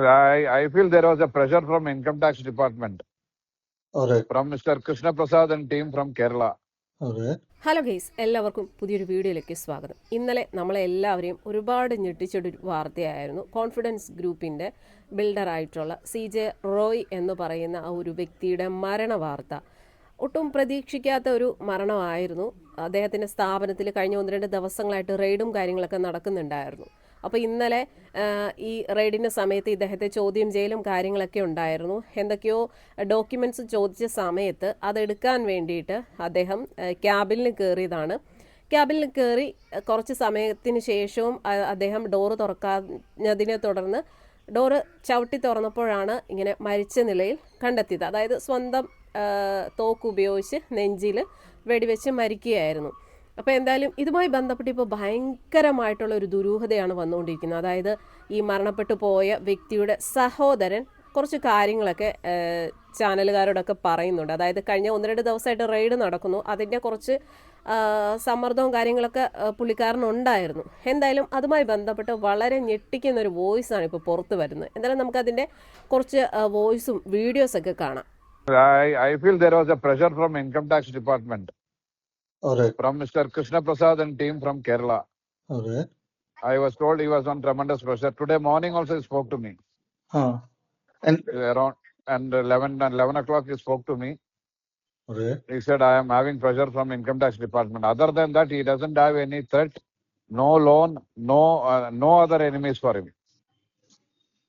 I, I feel there was a pressure from income tax department, All right. from Mr. Krishna Prasad and team from Kerala. All right. Hello guys എല്ലാവർക്കും പുതിയൊരു വീഡിയോയിലേക്ക് സ്വാഗതം ഇന്നലെ നമ്മളെ എല്ലാവരെയും ഒരുപാട് ഞെട്ടിച്ചൊരു വാർത്തയായിരുന്നു കോൺഫിഡൻസ് ഗ്രൂപ്പിന്റെ ബിൽഡറായിട്ടുള്ള സി ജെ റോയ് എന്ന് പറയുന്ന ആ ഒരു വ്യക്തിയുടെ മരണ വാർത്ത ഒട്ടും പ്രതീക്ഷിക്കാത്ത ഒരു മരണമായിരുന്നു അദ്ദേഹത്തിന്റെ സ്ഥാപനത്തിൽ കഴിഞ്ഞ ഒന്ന് രണ്ട് ദിവസങ്ങളായിട്ട് റെയ്ഡും കാര്യങ്ങളൊക്കെ നടക്കുന്നുണ്ടായിരുന്നു അപ്പോൾ ഇന്നലെ ഈ റെയ്ഡിന്റെ സമയത്ത് ഇദ്ദേഹത്തെ ചോദ്യം ചെയ്യലും കാര്യങ്ങളൊക്കെ ഉണ്ടായിരുന്നു. എന്തൊക്കെയോ ഡോക്യുമെന്റ്സ് ചോദിച്ച സമയത്ത് അതെടുക്കാൻ വേണ്ടിയിട്ട് അദ്ദേഹം ക്യാബിലിന് കയറിയതാണ് ക്യാബിനിൽ കയറി കുറച്ച് സമയത്തിന് ശേഷവും അദ്ദേഹം ഡോറ് തുറക്കാഞ്ഞതിനെ തുടർന്ന് ഡോറ് ചവിട്ടി തുറന്നപ്പോഴാണ് ഇങ്ങനെ മരിച്ച നിലയിൽ കണ്ടെത്തിയത്. അതായത് സ്വന്തം തോക്ക് ഉപയോഗിച്ച് നെഞ്ചിൽ വെടിവെച്ച് മരിക്കുകയായിരുന്നു. അപ്പോൾ എന്തായാലും ഇതുമായി ബന്ധപ്പെട്ട് ഇപ്പോൾ ഭയങ്കരമായിട്ടുള്ള ഒരു ദുരൂഹതയാണ് വന്നുകൊണ്ടിരിക്കുന്നത്. അതായത് ഈ മരണപ്പെട്ടു പോയ വ്യക്തിയുടെ സഹോദരൻ കുറച്ച് കാര്യങ്ങളൊക്കെ ചാനലുകാരോടൊക്കെ പറയുന്നുണ്ട്. അതായത് കഴിഞ്ഞ ഒന്ന് രണ്ട് ദിവസമായിട്ട് റെയ്ഡ് നടക്കുന്നു. അതിന്റെ കുറച്ച് സമ്മർദ്ദവും കാര്യങ്ങളൊക്കെ പുള്ളിക്കാരനുണ്ടായിരുന്നു. എന്തായാലും അതുമായി ബന്ധപ്പെട്ട് വളരെ ഞെട്ടിക്കുന്ന ഒരു വോയിസാണ് ഇപ്പോൾ പുറത്തു വരുന്നത്. എന്തായാലും നമുക്കതിന്റെ കുറച്ച് വോയിസും വീഡിയോസൊക്കെ കാണാം. I feel feel was a pressure pressure income tax department All right. from Mr. Krishna Prasad and team from Kerala. All right. I was told he was on tremendous pressure. Today morning also he spoke to me Huh. And around and 11 and 11 o'clock he spoke to me. all right. He said I am having pressure from income tax department. Other than that, he doesn't have any threat, no loan, no uh, no other enemies for him.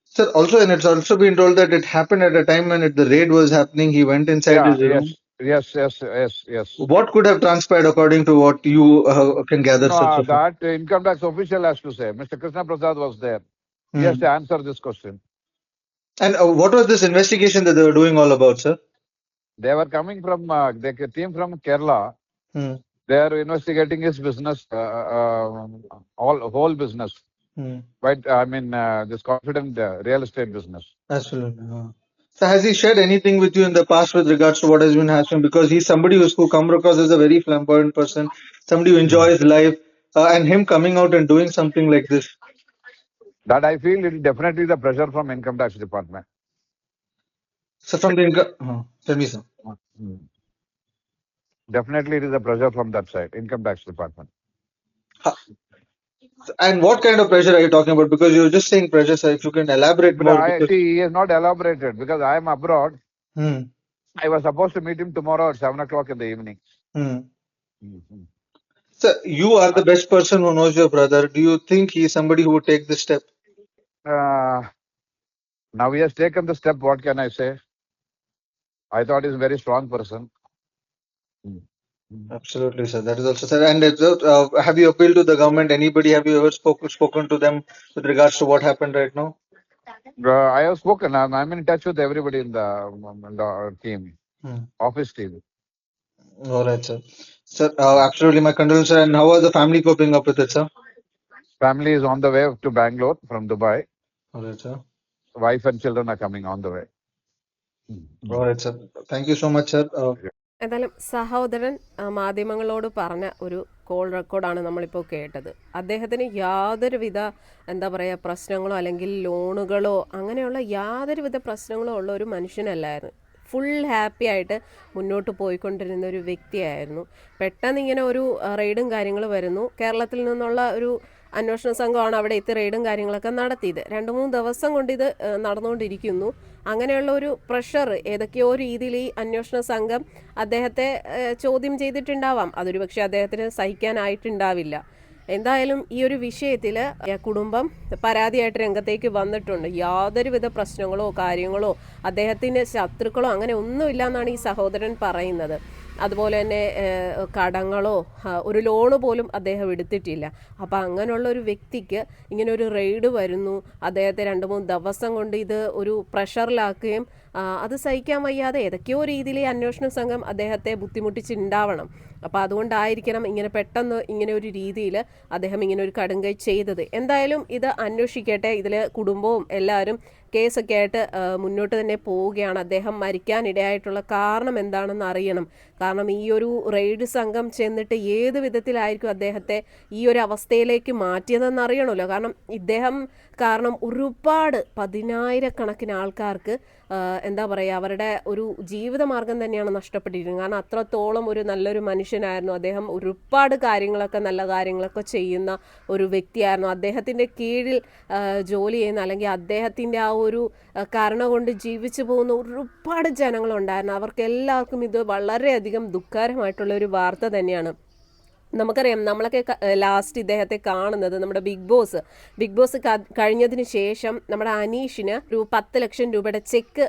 Sir, also, and it's also been told that it happened at a time when it, the raid was happening. He went inside Yeah, his room. yes, yes, yes, yes, yes. What could have transpired according to what you uh, can gather, No, sir? so far? that income tax official has to say. Mr. Krishna Prasad was there. He has Hmm. to answer this question. And uh, what was this investigation that they were doing all about, sir? They were coming from uh, the team from Kerala. Hmm. They are investigating his business, uh, uh, all whole business. Hmm. Right? I mean, uh, this confident uh, real estate business. Absolutely. So, has he shared anything with you in the past with regards to what has been happening? Because he's somebody who's who come across as a very flamboyant person, somebody who enjoys life, uh, and him coming out and doing something like this. That I feel it is definitely the pressure from income tax department. So, from the income, uh, tell me, sir. Hmm. Definitely, it is a pressure from that side, income tax department. And what kind of pressure are you talking about? Because you're just saying pressure, sir. If you can elaborate But more. I because- see he has not elaborated because I am abroad. Hmm. I was supposed to meet him tomorrow at seven o'clock in the evening. Hmm. Mhm. Sir, you are the best person who knows your brother. Do you think he is somebody who would take this step? Uh, now he has taken the step. What can I say? I thought he's a very strong person. Mm. Absolutely, sir. That is also, sir. And uh, have you appealed to the government? Anybody? Have you ever spoken spoken to them with regards to what happened right now? Uh, I have spoken. I'm, I'm in touch with everybody in the, um, in the team, Hmm. office team. All right, sir. Sir, uh, absolutely my condolences. And how are the family coping up with it, sir? Family is on the way to Bangalore from Dubai. All right, sir. Wife and children are coming on the way. All right, sir. Thank you so much, sir. Uh, എന്തായാലും സഹോദരൻ മാധ്യമങ്ങളോട് പറഞ്ഞ ഒരു call റെക്കോർഡാണ് നമ്മളിപ്പോൾ കേട്ടത്. അദ്ദേഹത്തിന് യാതൊരുവിധ എന്താ പറയുക പ്രശ്നങ്ങളോ അല്ലെങ്കിൽ ലോണുകളോ അങ്ങനെയുള്ള യാതൊരുവിധ പ്രശ്നങ്ങളോ ഉള്ള ഒരു മനുഷ്യനല്ലായിരുന്നു. ഫുൾ ഹാപ്പി ആയിട്ട് മുന്നോട്ട് പോയിക്കൊണ്ടിരുന്ന ഒരു വ്യക്തിയായിരുന്നു. പെട്ടെന്ന് ഇങ്ങനെ ഒരു റെയ്ഡും കാര്യങ്ങളും വരുന്നു. കേരളത്തിൽ നിന്നുള്ള ഒരു അന്വേഷണ സംഘമാണ് അവിടെ എത്തി റെയ്ഡും കാര്യങ്ങളൊക്കെ നടത്തിയത്. രണ്ട് മൂന്ന് ദിവസം കൊണ്ട് ഇത് നടന്നുകൊണ്ടിരിക്കുന്നു. അങ്ങനെയുള്ള ഒരു പ്രഷർ ഏതൊക്കെയോ രീതിയിൽ ഈ അന്വേഷണ സംഘം അദ്ദേഹത്തെ ചോദ്യം ചെയ്തിട്ടുണ്ടാവാം. അതൊരു പക്ഷേ അദ്ദേഹത്തിന് സഹിക്കാനായിട്ടുണ്ടാവില്ല. എന്തായാലും ഈ ഒരു വിഷയത്തിൽ കുടുംബം പരാതിയായിട്ട് രംഗത്തേക്ക് വന്നിട്ടുണ്ട്. യാതൊരുവിധ പ്രശ്നങ്ങളോ കാര്യങ്ങളോ അദ്ദേഹത്തിന്റെ ശത്രുക്കളോ അങ്ങനെ ഒന്നുമില്ല എന്നാണ് ഈ സഹോദരൻ പറയുന്നത്. അതുപോലെ തന്നെ കടങ്ങളോ ഒരു ലോണ് പോലും അദ്ദേഹം എടുത്തിട്ടില്ല. അപ്പോൾ അങ്ങനെയുള്ള ഒരു വ്യക്തിക്ക് ഇങ്ങനെ ഒരു റെയ്ഡ് വരുന്നു. അദ്ദേഹത്തെ രണ്ട് മൂന്ന് ദിവസം കൊണ്ട് ഇത് ഒരു പ്രഷറിലാക്കുകയും അത് സഹിക്കാൻ വയ്യാതെ ഏതൊക്കെയോ രീതിയിൽ അന്വേഷണ സംഘം അദ്ദേഹത്തെ ബുദ്ധിമുട്ടിച്ചുണ്ടാവണം അപ്പോൾ അതുകൊണ്ടായിരിക്കണം ഇങ്ങനെ പെട്ടെന്ന് ഇങ്ങനെ ഒരു രീതിയിൽ അദ്ദേഹം ഇങ്ങനെ ഒരു കടുങ്കൈ ചെയ്തത്. എന്തായാലും ഇത് അന്വേഷിക്കട്ടെ. ഇതിൽ കുടുംബവും എല്ലാവരും കേസൊക്കെ ആയിട്ട് മുന്നോട്ട് തന്നെ പോവുകയാണ്. അദ്ദേഹം മരിക്കാനിടയായിട്ടുള്ള കാരണം എന്താണെന്ന് അറിയണം. കാരണം ഈ ഒരു റെയ്ഡ് സംഘം ചെന്നിട്ട് ഏത് വിധത്തിലായിരിക്കും അദ്ദേഹത്തെ ഈ ഒരു അവസ്ഥയിലേക്ക് മാറ്റിയതെന്ന് അറിയണമല്ലോ. കാരണം ഇദ്ദേഹം കാരണം ഒരുപാട് പതിനായിരക്കണക്കിന് ആൾക്കാർക്ക് എന്താ പറയുക അവരുടെ ഒരു ജീവിതമാർഗം തന്നെയാണ് നഷ്ടപ്പെട്ടിരിക്കുന്നത്. കാരണം അത്രത്തോളം ഒരു നല്ലൊരു മനുഷ്യനായിരുന്നു. അദ്ദേഹം ഒരുപാട് കാര്യങ്ങളൊക്കെ നല്ല കാര്യങ്ങളൊക്കെ ചെയ്യുന്ന ഒരു വ്യക്തിയായിരുന്നു. അദ്ദേഹത്തിന്റെ കീഴിൽ ജോലി ചെയ്യുന്ന അല്ലെങ്കിൽ അദ്ദേഹത്തിന്റെ ആ ഒരു കാരണം കൊണ്ട് ജീവിച്ചു പോകുന്ന ഒരുപാട് ജനങ്ങളുണ്ടായിരുന്നു. അവർക്ക് എല്ലാവർക്കും ഇത് വളരെയധികം ദുഃഖകരമായിട്ടുള്ള ഒരു വാർത്ത തന്നെയാണ്. നമുക്കറിയാം നമ്മളൊക്കെ ലാസ്റ്റ് ഇദ്ദേഹത്തെ കാണുന്നത് നമ്മുടെ ബിഗ് ബോസ് ബിഗ് ബോസ് കഴിഞ്ഞതിന് ശേഷം നമ്മുടെ അനീഷിന് ഒരു പത്ത് ലക്ഷം രൂപയുടെ ചെക്ക്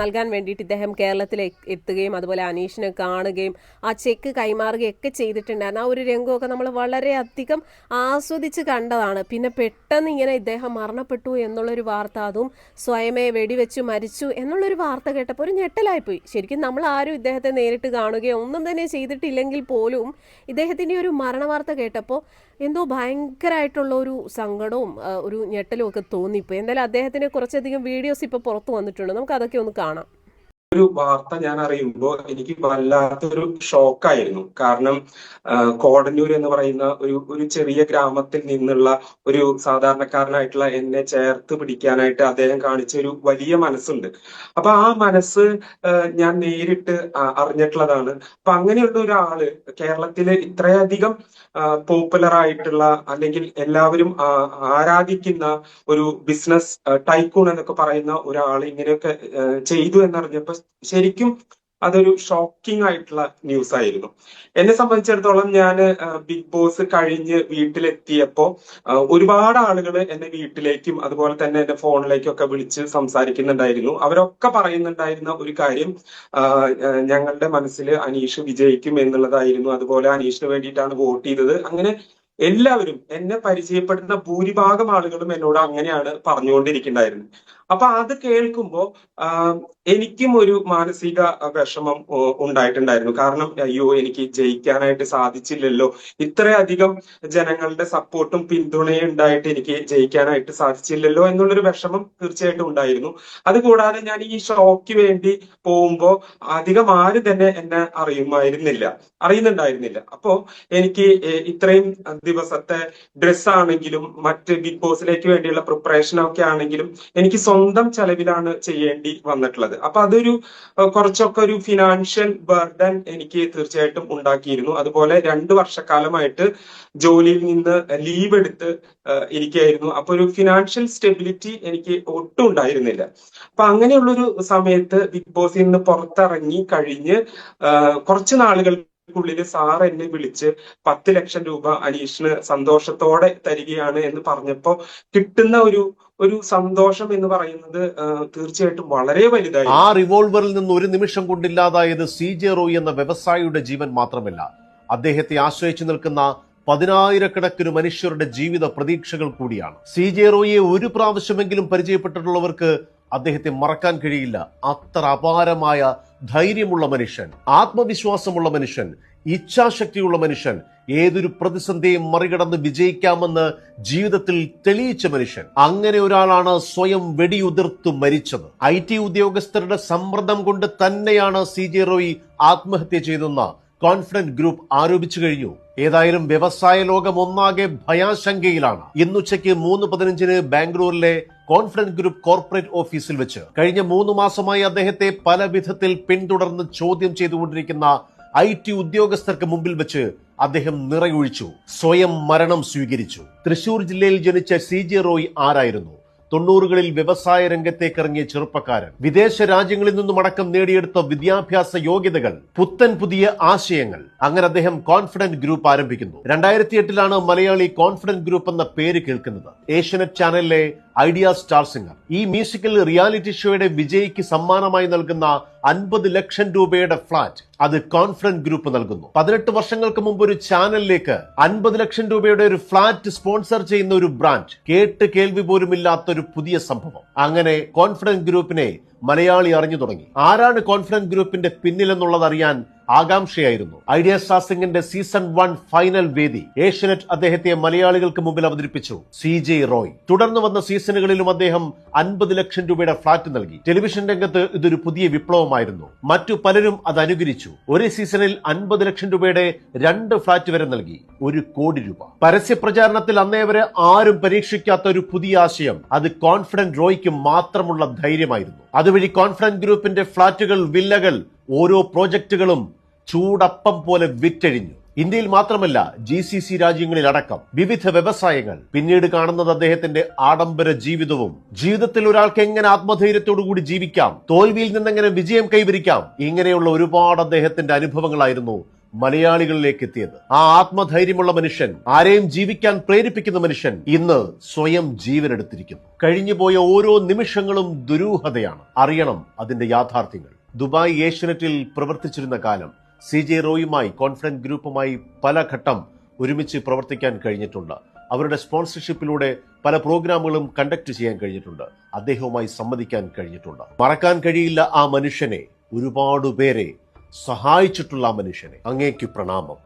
നൽകാൻ വേണ്ടിയിട്ട് ഇദ്ദേഹം കേരളത്തിൽ എത്തുകയും അതുപോലെ അനീഷിനെ കാണുകയും ആ ചെക്ക് കൈമാറുകയൊക്കെ ചെയ്തിട്ടുണ്ടായിരുന്നു. ആ ഒരു രംഗമൊക്കെ നമ്മൾ വളരെയധികം ആസ്വദിച്ച് കണ്ടതാണ്. പിന്നെ പെട്ടെന്ന് ഇങ്ങനെ ഇദ്ദേഹം മരണപ്പെട്ടു എന്നുള്ളൊരു വാർത്ത അതും സ്വയമേ വെടിവെച്ചു മരിച്ചു എന്നുള്ളൊരു വാർത്ത കേട്ടപ്പോൾ ഒരു ഞെട്ടലായിപ്പോയി. ശരിക്കും നമ്മൾ ആരും ഇദ്ദേഹത്തെ നേരിട്ട് കാണുകയോ ഒന്നും തന്നെ ചെയ്തിട്ടില്ലെങ്കിൽ പോലും ഇദ്ദേഹത്തിന്റെ ഒരു മരണവാർത്ത കേട്ടപ്പോൾ എന്തോ ഭയങ്കരമായിട്ടുള്ള ഒരു സങ്കടവും ഒരു ഞെട്ടലും ഒക്കെ തോന്നിപ്പോയി എന്തായാലും അദ്ദേഹത്തിന് കുറച്ചധികം വീഡിയോസ് ഇപ്പോൾ പുറത്തു വന്നിട്ടുണ്ട്. നമുക്ക് അതൊക്കെ ഒന്ന് കാണാം. ഒരു വാർത്ത ഞാൻ അറിയുമ്പോൾ എനിക്ക് വല്ലാത്തൊരു ഷോക്കായിരുന്നു കാരണം കോടന്നൂർ എന്ന് പറയുന്ന ഒരു ഒരു ചെറിയ ഗ്രാമത്തിൽ നിന്നുള്ള ഒരു സാധാരണക്കാരനായിട്ടുള്ള എന്നെ ചേർത്ത് പിടിക്കാനായിട്ട് അദ്ദേഹം കാണിച്ച ഒരു വലിയ മനസ്സുണ്ട്. അപ്പൊ ആ മനസ്സ് ഞാൻ നേരിട്ട് അറിഞ്ഞിട്ടുള്ളതാണ്. അപ്പൊ അങ്ങനെയുള്ള ഒരാൾ കേരളത്തിലെ ഇത്രയധികം പോപ്പുലർ ആയിട്ടുള്ള അല്ലെങ്കിൽ എല്ലാവരും ആരാധിക്കുന്ന ഒരു ബിസിനസ് ടൈക്കൂൺ എന്നൊക്കെ പറയുന്ന ഒരാൾ ഇങ്ങനെയൊക്കെ ചെയ്തു എന്നറിഞ്ഞപ്പോ ശരിക്കും അതൊരു ഷോക്കിംഗ് ആയിട്ടുള്ള ന്യൂസ് ആയിരുന്നു. എന്നെ സംബന്ധിച്ചിടത്തോളം ഞാൻ ബിഗ് ബോസ് കഴിഞ്ഞ് വീട്ടിലെത്തിയപ്പോ ഒരുപാട് ആളുകൾ എന്നെ വീട്ടിലേക്കും അതുപോലെ തന്നെ എന്റെ ഫോണിലേക്കും ഒക്കെ വിളിച്ച് സംസാരിക്കുന്നുണ്ടായിരുന്നു. അവരൊക്കെ പറയുന്നുണ്ടായിരുന്ന ഒരു കാര്യം ഞങ്ങളുടെ മനസ്സിൽ അനീഷ് വിജയിക്കും എന്നുള്ളതായിരുന്നു. അതുപോലെ അനീഷിന് വേണ്ടിയിട്ടാണ് വോട്ട് ചെയ്തത്. അങ്ങനെ എല്ലാവരും എന്നെ പരിചയപ്പെടുന്ന ഭൂരിഭാഗം ആളുകളും എന്നോട് അങ്ങനെയാണ് പറഞ്ഞുകൊണ്ടിരിക്കുന്നുണ്ടായിരുന്നത്. അപ്പൊ അത് കേൾക്കുമ്പോൾ എനിക്കും ഒരു മാനസിക വിഷമം ഉണ്ടായിട്ടുണ്ടായിരുന്നു. കാരണം അയ്യോ എനിക്ക് ജയിക്കാനായിട്ട് സാധിച്ചില്ലല്ലോ. ഇത്രയധികം ജനങ്ങളുടെ സപ്പോർട്ടും പിന്തുണയും ഉണ്ടായിട്ട് എനിക്ക് ജയിക്കാനായിട്ട് സാധിച്ചില്ലല്ലോ എന്നുള്ളൊരു വിഷമം തീർച്ചയായിട്ടും ഉണ്ടായിരുന്നു. അതുകൂടാതെ ഞാൻ ഈ ഷോയ്ക്ക് വേണ്ടി പോകുമ്പോ അധികം ആരും തന്നെ എന്നെ അറിയുമായിരുന്നില്ല. അറിയുന്നുണ്ടായിരുന്നില്ല. അപ്പോ എനിക്ക് ഇത്രയും ദിവസത്തെ ഡ്രസ്സാണെങ്കിലും മറ്റ് ബിഗ് ബോസിലേക്ക് വേണ്ടിയുള്ള പ്രിപ്പറേഷൻ ഒക്കെ ആണെങ്കിലും എനിക്ക് സ്വന്തം ചെലവിലാണ് ചെയ്യേണ്ടി വന്നിട്ടുള്ളത്. അപ്പൊ അതൊരു കുറച്ചൊക്കെ ഒരു ഫിനാൻഷ്യൽ ബർഡൻ എനിക്ക് തീർച്ചയായിട്ടും ഉണ്ടാക്കിയിരുന്നു. അതുപോലെ രണ്ട് വർഷക്കാലമായിട്ട് ജോലിയിൽ നിന്ന് ലീവ് എടുത്ത് ഇരിക്കുകയായിരുന്നു. അപ്പൊ ഒരു ഫിനാൻഷ്യൽ സ്റ്റെബിലിറ്റി എനിക്ക് ഒട്ടും ഉണ്ടായിരുന്നില്ല. അപ്പൊ അങ്ങനെയുള്ളൊരു സമയത്ത് ബിഗ് ബോസിൽ നിന്ന് പുറത്തിറങ്ങി കഴിഞ്ഞ് കുറച്ച് കുറച്ച് നാളുകൾക്കുള്ളിൽ സാർ എന്നെ വിളിച്ച് പത്ത് ലക്ഷം രൂപ അനീഷിന് സന്തോഷത്തോടെ തരികയാണ് എന്ന് പറഞ്ഞപ്പോ കിട്ടുന്ന ഒരു ഒരു സന്തോഷം എന്ന് പറയുന്നത് തീർച്ചയായിട്ടും വളരെ വലുതായി. ആ റിവോൾവറിൽ നിന്ന് ഒരു നിമിഷം കൊണ്ടില്ലാതായത് സി ജെ റോയ് എന്ന വ്യവസായിയുടെ ജീവൻ മാത്രമല്ല. അദ്ദേഹത്തെ ആശ്രയിച്ചു നിൽക്കുന്ന പതിനായിരക്കണക്കിന് മനുഷ്യരുടെ ജീവിത പ്രതീക്ഷകൾ കൂടിയാണ്. സി ജെ റോയെ ഒരു പ്രാവശ്യമെങ്കിലും പരിചയപ്പെട്ടിട്ടുള്ളവർക്ക് അദ്ദേഹത്തെ മറക്കാൻ കഴിയില്ല. അത്ര അപാരമായ ധൈര്യമുള്ള മനുഷ്യൻ ആത്മവിശ്വാസമുള്ള മനുഷ്യൻ ഇച്ഛാശക്തിയുള്ള മനുഷ്യൻ ഏതൊരു പ്രതിസന്ധിയും മറികടന്ന് വിജയിക്കാമെന്ന് ജീവിതത്തിൽ തെളിയിച്ച മനുഷ്യൻ. അങ്ങനെ ഒരാളാണ് സ്വയം വെടിയുതിർത്തു മരിച്ചത്. ഐ ടി ഉദ്യോഗസ്ഥരുടെ സമ്മർദ്ദം കൊണ്ട് തന്നെയാണ് സി ജെ റോയി ആത്മഹത്യ ചെയ്തെന്ന് കോൺഫിഡന്റ് ഗ്രൂപ്പ് ആരോപിച്ചു കഴിഞ്ഞു. ഏതായാലും വ്യവസായ ലോകം ഒന്നാകെ ഭയാശങ്കയിലാണ്. ഇന്നുച്ചയ്ക്ക് മൂന്ന് പതിനഞ്ചിന് ബാംഗ്ലൂരിലെ കോൺഫിഡന്റ് ഗ്രൂപ്പ് കോർപ്പറേറ്റ് ഓഫീസിൽ വെച്ച്. കഴിഞ്ഞ മൂന്ന് മാസമായി അദ്ദേഹത്തെ പല വിധത്തിൽ പിന്തുടർന്ന് ചോദ്യം ചെയ്തുകൊണ്ടിരിക്കുന്ന ഐ ടി ഉദ്യോഗസ്ഥർക്ക് മുമ്പിൽ വെച്ച് അദ്ദേഹം നിറയൊഴിച്ചു. സ്വയം മരണം സ്വീകരിച്ചു. തൃശൂർ ജില്ലയിൽ ജനിച്ച സി റോയ് ആരായിരുന്നു? തൊണ്ണൂറുകളിൽ വ്യവസായ രംഗത്തേക്ക് ഇറങ്ങിയ ചെറുപ്പക്കാരൻ. വിദേശ രാജ്യങ്ങളിൽ നിന്നും അടക്കം നേടിയെടുത്ത വിദ്യാഭ്യാസ യോഗ്യതകൾ പുത്തൻ പുതിയ ആശയങ്ങൾ. അങ്ങനെ അദ്ദേഹം കോൺഫിഡന്റ് ഗ്രൂപ്പ് ആരംഭിക്കുന്നു. രണ്ടായിരത്തി എട്ടിലാണ് മലയാളി കോൺഫിഡന്റ് ഗ്രൂപ്പ് എന്ന പേര് കേൾക്കുന്നത്. ഏഷ്യനെറ്റ് ചാനലിലെ ഐഡിയ സ്റ്റാർ സിംഗർ. ഈ മ്യൂസിക്കൽ റിയാലിറ്റി ഷോയുടെ വിജയിക്ക് സമ്മാനമായി നൽകുന്ന അൻപത് ലക്ഷം രൂപയുടെ ഫ്ളാറ്റ് അത് കോൺഫറൻസ് ഗ്രൂപ്പ് നൽകുന്നു. പതിനെട്ട് വർഷങ്ങൾക്ക് മുമ്പ് ഒരു ചാനലിലേക്ക് അൻപത് ലക്ഷം രൂപയുടെ ഒരു ഫ്ളാറ്റ് സ്പോൺസർ ചെയ്യുന്ന ഒരു ബ്രാൻഡ് കേട്ട് കേൾവി പോലുമില്ലാത്ത ഒരു പുതിയ സംഭവം. അങ്ങനെ കോൺഫിഡന്റ് ഗ്രൂപ്പിനെ മലയാളി അറിഞ്ഞു തുടങ്ങി. ആരാണ് കോൺഫിഡന്റ് ഗ്രൂപ്പിന്റെ പിന്നിലെന്നുള്ളത് അറിയാൻ ആകാംക്ഷയായിരുന്നു. ഐഡിയ സാസിംഗിന്റെ സീസൺ വൺ ഫൈനൽ വേദി ഏഷ്യനെറ്റ് അദ്ദേഹത്തെ മലയാളികൾക്ക് മുമ്പിൽ അവതരിപ്പിച്ചു. C J Roy. തുടർന്ന് വന്ന സീസണുകളിലും അദ്ദേഹം അൻപത് ലക്ഷം രൂപയുടെ ഫ്ളാറ്റ് നൽകി. ടെലിവിഷൻ രംഗത്ത് ഇതൊരു പുതിയ വിപ്ലവമായിരുന്നു. മറ്റു പലരും അത് അനുകരിച്ചു. ഒരു സീസണിൽ അൻപത് ലക്ഷം രൂപയുടെ രണ്ട് ഫ്ളാറ്റ് വരെ നൽകി. ഒരു കോടി രൂപ. പരസ്യ പ്രചാരണത്തിൽ അന്നേ വരെ ആരും പരീക്ഷിക്കാത്ത ഒരു പുതിയ ആശയം. അത് കോൺഫിഡന്റ് റോയ്ക്ക് മാത്രമുള്ള ധൈര്യമായിരുന്നു. അതുവഴി കോൺഫറൻസ് ഗ്രൂപ്പിന്റെ ഫ്ളാറ്റുകൾ വില്ലകൾ ഓരോ പ്രോജക്റ്റുകളും ചൂടപ്പം പോലെ വിറ്റഴിഞ്ഞു. ഇന്ത്യയിൽ മാത്രമല്ല ജി സി സി രാജ്യങ്ങളിൽ അടക്കം വിവിധ വ്യവസായങ്ങൾ. പിന്നീട് കാണുന്നത് അദ്ദേഹത്തിന്റെ ആഡംബര ജീവിതവും. ജീവിതത്തിൽ ഒരാൾക്ക് എങ്ങനെ ആത്മധൈര്യത്തോടുകൂടി ജീവിക്കാം? തോൽവിയിൽ നിന്നെങ്ങനെ വിജയം കൈവരിക്കാം? ഇങ്ങനെയുള്ള ഒരുപാട് അദ്ദേഹത്തിന്റെ അനുഭവങ്ങളായിരുന്നു മലയാളികളിലേക്ക് എത്തിയത് ആ ആത്മധൈര്യമുള്ള മനുഷ്യൻ ആരെയും ജീവിക്കാൻ പ്രേരിപ്പിക്കുന്ന മനുഷ്യൻ ഇന്ന് സ്വയം ജീവനെടുത്തിരിക്കുന്നു. കഴിഞ്ഞുപോയ ഓരോ നിമിഷങ്ങളും ദുരൂഹതയാണ്. അറിയണം അതിന്റെ യാഥാർത്ഥ്യങ്ങൾ. ദുബായ് ഏഷ്യനെറ്റിൽ പ്രവർത്തിച്ചിരുന്ന കാലം സി ജെ റോയുമായി കോൺഫിഡൻസ് ഗ്രൂപ്പുമായി പല ഘട്ടം ഒരുമിച്ച് പ്രവർത്തിക്കാൻ കഴിഞ്ഞിട്ടുണ്ട്. അവരുടെ സ്പോൺസർഷിപ്പിലൂടെ പല പ്രോഗ്രാമുകളും കണ്ടക്ട് ചെയ്യാൻ കഴിഞ്ഞിട്ടുണ്ട്. അദ്ദേഹവുമായി സംവദിക്കാൻ കഴിഞ്ഞിട്ടുണ്ട്. മറക്കാൻ കഴിയില്ല ആ മനുഷ്യനെ. ഒരുപാട് പേരെ സഹായിച്ചിട്ടുള്ള മനുഷ്യനെ അങ്ങേക്ക് പ്രണാമം.